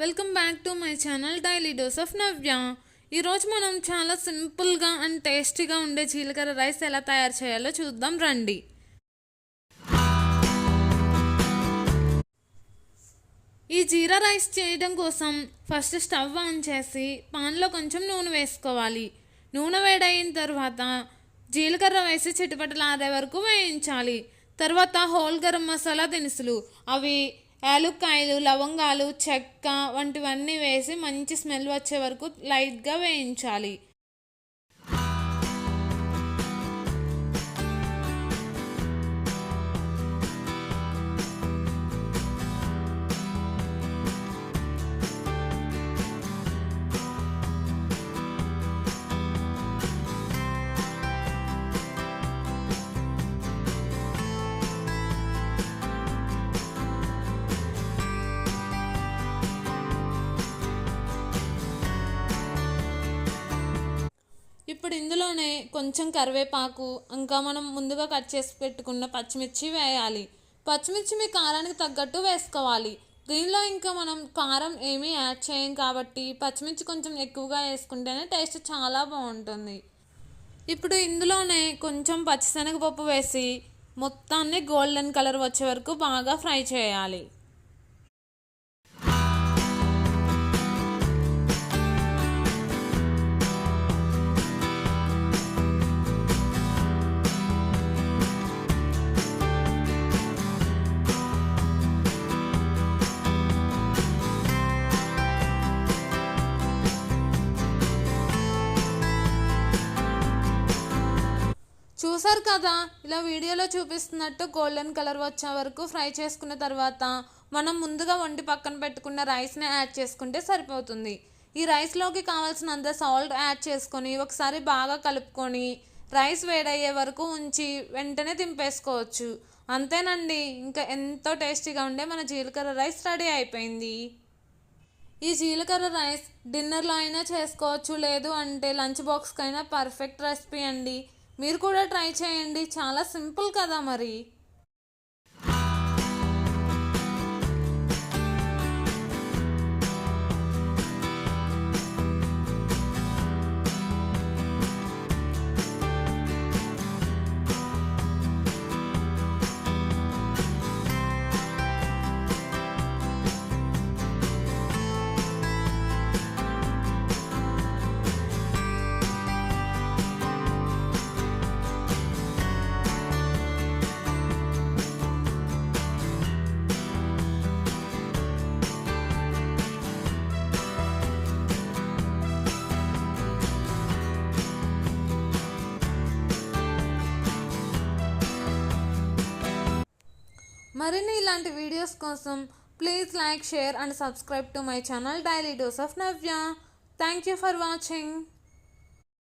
Welcome back to my channel daily dose of Navya. ఈరోజు మనం చాలా సింపుల్గా అండ్ టేస్టీగా ఉండే జీలకర్ర రైస్ ఎలా తయారు చేయాలో చూద్దాం రండి. ఈ జీరా రైస్ చేయడం కోసం ఫస్ట్ స్టవ్ ఆన్ చేసి పాన్లో కొంచెం నూనె వేసుకోవాలి. నూనె వేడైన తర్వాత జీలకర్ర వేసి చిట్టుపట్టలాడే వరకు వేయించాలి. తర్వాత హోల్ గరం మసాలా దినుసులు అవి యాలుక్కాయలు లవంగాలు చెక్క వంటివన్నీ వేసి మంచి స్మెల్ వచ్చే వరకు లైట్గా వేయించాలి. ఇప్పుడు ఇందులోనే కొంచెం కరివేపాకు ఇంకా మనం ముందుగా కట్ చేసి పెట్టుకున్న పచ్చిమిర్చి వేయాలి. పచ్చిమిర్చి మీ కారానికి తగ్గట్టు వేసుకోవాలి. దీనిలో ఇంకా మనం కారం ఏమీ యాడ్ చేయం కాబట్టి పచ్చిమిర్చి కొంచెం ఎక్కువగా వేసుకుంటేనే టేస్ట్ చాలా బాగుంటుంది. ఇప్పుడు ఇందులోనే కొంచెం పచ్చిశనగపప్పు వేసి మొత్తాన్ని గోల్డెన్ కలర్ వచ్చే వరకు బాగా ఫ్రై చేయాలి. చూసారు కదా ఇలా వీడియోలో చూపిస్తున్నట్టు గోల్డెన్ కలర్ వచ్చే వరకు ఫ్రై చేసుకున్న తర్వాత మనం ముందుగా వండి పక్కన పెట్టుకున్న రైస్ని యాడ్ చేసుకుంటే సరిపోతుంది. ఈ రైస్లోకి కావాల్సినంత సాల్ట్ యాడ్ చేసుకొని ఒకసారి బాగా కలుపుకొని రైస్ వేడయ్యే వరకు ఉంచి వెంటనే దింపేసుకోవచ్చు. అంతేనండి ఇంకా ఎంతో టేస్టీగా ఉండే మన జీలకర్ర రైస్ రెడీ అయిపోయింది. ఈ జీలకర్ర రైస్ డిన్నర్లో అయినా చేసుకోవచ్చు లేదు అంటే లంచ్ బాక్స్కైనా పర్ఫెక్ట్ రెసిపీ అండి. మీరు కూడా ట్రై చేయండి. చాలా సింపుల్ కదా మరి. మరిన్ని ఇలాంటి వీడియోస్ కోసం please like share and subscribe to my channel daily dose of Navya thank you for watching